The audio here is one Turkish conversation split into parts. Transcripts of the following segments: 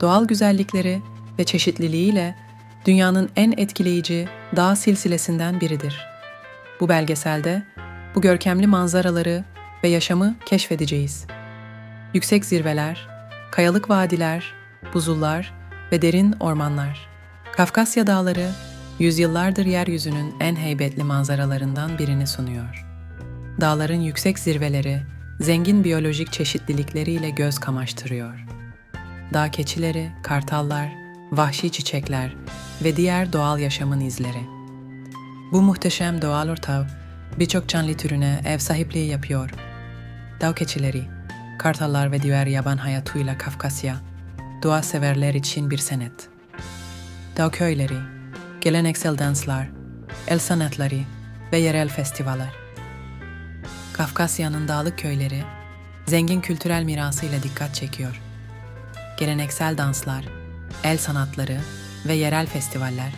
doğal güzellikleri ve çeşitliliğiyle dünyanın en etkileyici dağ silsilesinden biridir. Bu belgeselde bu görkemli manzaraları ve yaşamı keşfedeceğiz. Yüksek zirveler, kayalık vadiler, buzullar ve derin ormanlar. Kafkasya Dağları, yüzyıllardır yeryüzünün en heybetli manzaralarından birini sunuyor. Dağların yüksek zirveleri, zengin biyolojik çeşitlilikleriyle göz kamaştırıyor. Dağ keçileri, kartallar, vahşi çiçekler ve diğer doğal yaşamın izleri. Bu muhteşem doğal ortam birçok canlı türüne ev sahipliği yapıyor. Dağ keçileri, kartallar ve diğer yaban hayatıyla Kafkasya, doğa severler için bir senet. Dağ köyleri, geleneksel danslar, el sanatları ve yerel festivaller. Kafkasya'nın dağlık köyleri, zengin kültürel mirasıyla dikkat çekiyor. Geleneksel danslar, el sanatları ve yerel festivaller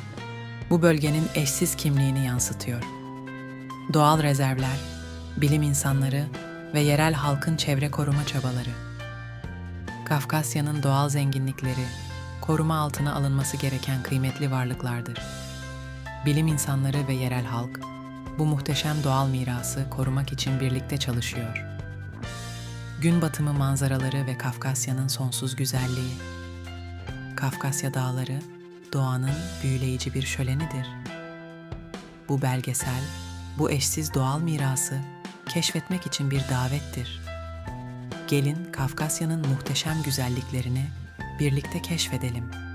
bu bölgenin eşsiz kimliğini yansıtıyor. Doğal rezervler, bilim insanları ve yerel halkın çevre koruma çabaları. Kafkasya'nın doğal zenginlikleri koruma altına alınması gereken kıymetli varlıklardır. Bilim insanları ve yerel halk bu muhteşem doğal mirası korumak için birlikte çalışıyor. Gün batımı manzaraları ve Kafkasya'nın sonsuz güzelliği. Kafkasya Dağları doğanın büyüleyici bir şölenidir. Bu belgesel, bu eşsiz doğal mirası keşfetmek için bir davettir. Gelin Kafkasya'nın muhteşem güzelliklerini birlikte keşfedelim.